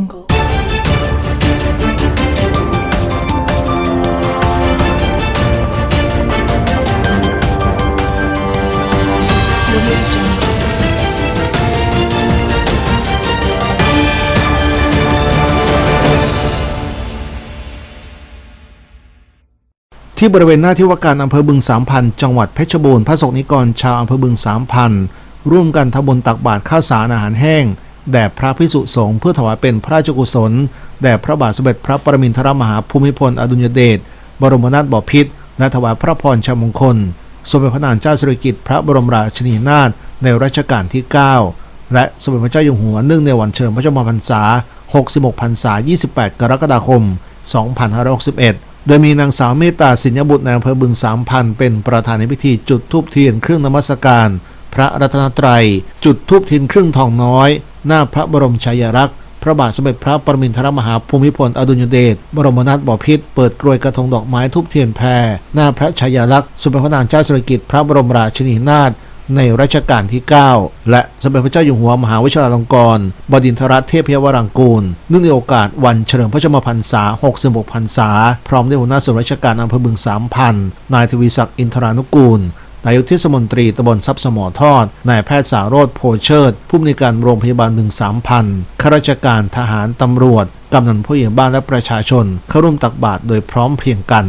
jungle. Jungle. ที่บริเวณหน้าที่ว่าการอำเภอบึงสามพันจังหวัดเพชรบูรณ์พระสงฆ์นิกรชาวอำเภอบึงสามพันร่วมกันทำบุญตักบาตรข้าวสารอาหารแห้ง แด่พระพิสุสงฆ์เพื่อถวายเป็นพระราชกุศล แด่พระบาทสมเด็จพระปรมินทรมหาภูมิพลอดุลยเดชบรมนาถบพิตรและถวายพระพรชัยมงคล สมเด็จพระนางเจ้าสิริกิติ์พระบรมราชินีนาถในรัชกาลที่ 9 และสมเด็จพระเจ้าอยู่หัวเนื่องในวันเฉลิมพระชนมพรรษา 66 พรรษา 28 กรกฎาคม 2561 โดยมีนางสาวเมตตาสิญญบุตรในอำเภอบึงสามพันเป็นประธานในพิธีจุดธูปเทียนเครื่องนมัสการ พระรัตนตรัย จุดธูปเทียนเครึ่องทองน้อย หน้าพระบรมฉายาลักษ์พระบาทสมเด็จพระปรมินทรมหาภูมิพลอดุลยเดชบรมนาถบพิตรเปิดกรวยกระทงดอกไม้ทุบเทียนแพรหน้าพระฉายาลักษณ์สมเด็จพระนางเจ้าสิริกิติ์พระบรมราชินีนาถในรัชกาลที่ 9 และสมเด็จพระเจ้าอยู่หัวมหาวิชาลงกรณบดินทรเทพยวรังกูลเนื่องในโอกาสวันเฉลิมพระชนมพรรษา 66 พรรษา พร้อมด้วยหัวหน้าส่วนราชการอำเภอบึงสามพันนายทวีศักดิ์อินทรานุกูล นายกเทศมนตรีตำบลทรัพย์สมอทอด นายแพทย์สารโรธโพเชิด ผู้อำนวยการโรงพยาบาลหนึ่งสามพันข้าราชการทหารตำรวจ กำนันผู้ใหญ่บ้านและประชาชน เข้าร่วมตักบาตรโดยพร้อมเพรียงกัน